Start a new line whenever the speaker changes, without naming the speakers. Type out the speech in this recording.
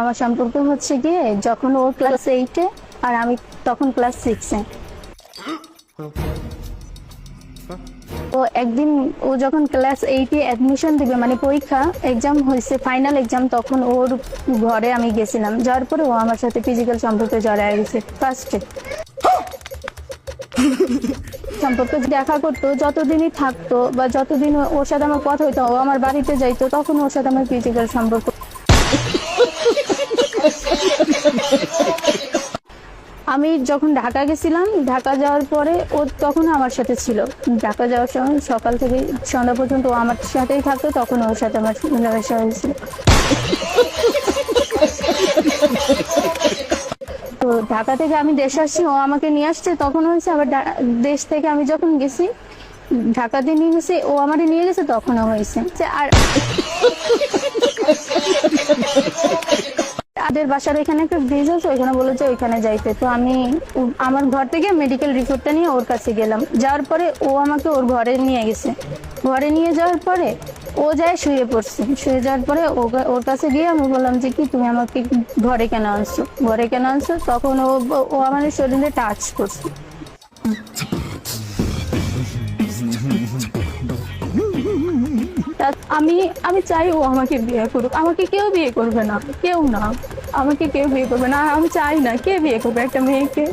আমার সম্পর্ক হচ্ছে গিয়ে যখন ও ক্লাস এইটে আর আমি তখন ক্লাস সিক্সে ও একদিন ও যখন ক্লাস এইটে অ্যাডমিশন দিবে মানে পরীক্ষা এক্সাম হয়েছে ফাইনাল এক্সাম তখন ওর ঘরে আমি গেছিলাম। যাওয়ার পরে ও আমার সাথে ফিজিক্যাল সম্পর্কে জড়ায় গেছে ফার্স্টে সম্পর্কে দেখা করতো, যতদিনই থাকতো বা যতদিন ওর সাথে আমার কথা হইতো, ও আমার বাড়িতে যাইতো, তখন ওর সাথে আমার ফিজিক্যাল সম্পর্ক আমি যখন ঢাকা গেছিলাম, ঢাকা যাওয়ার পরে ও তখন আমার সাথে ছিল। ঢাকা যাওয়ার সময় সকাল থেকে সন্ধ্যা পর্যন্ত ও আমার সাথেই থাকতো, তখন ওর সাথে আমার মেলামেশা হয়েছিল। তো ঢাকা থেকে আমি দেশে আসছি, ও আমাকে নিয়ে আসছে, তখন হয়েছে আবার দেশ থেকে আমি যখন গেছি, ঢাকাতে নিয়ে গেছে, ও আমারে নিয়ে গেছে, তখনও হয়েছে। আর বাসার এখানে একটা ব্রিজ আছে, ওইখানে বলে যে ওইখানে যাইতে। তো আমি আমার ঘর থেকে মেডিকেল রিপোর্টটা নিয়ে ওর কাছে গেলাম। যাওয়ার পরে ও আমাকে ওর ঘরে নিয়ে গেছে। ঘরে নিয়ে যাওয়ার পরে ও যায় শুয়ে পড়ছে। শুয়ে যাওয়ার পরে ওর কাছে গিয়ে আমি বললাম যে, কি তুমি আমাকে ঘরে কেন আনছো? ঘরে কেন আনছো? তখন ও ও আমার শরীরে টাচ করছে। আমি আমি চাই ও আমাকে বিয়ে করুক। আমাকে কেউ বিয়ে করবে না, কেউ না। আমাকে কেউ বিয়ে করবে না। আমি চাই না কে বিয়ে করবে, একটা মেয়েকে.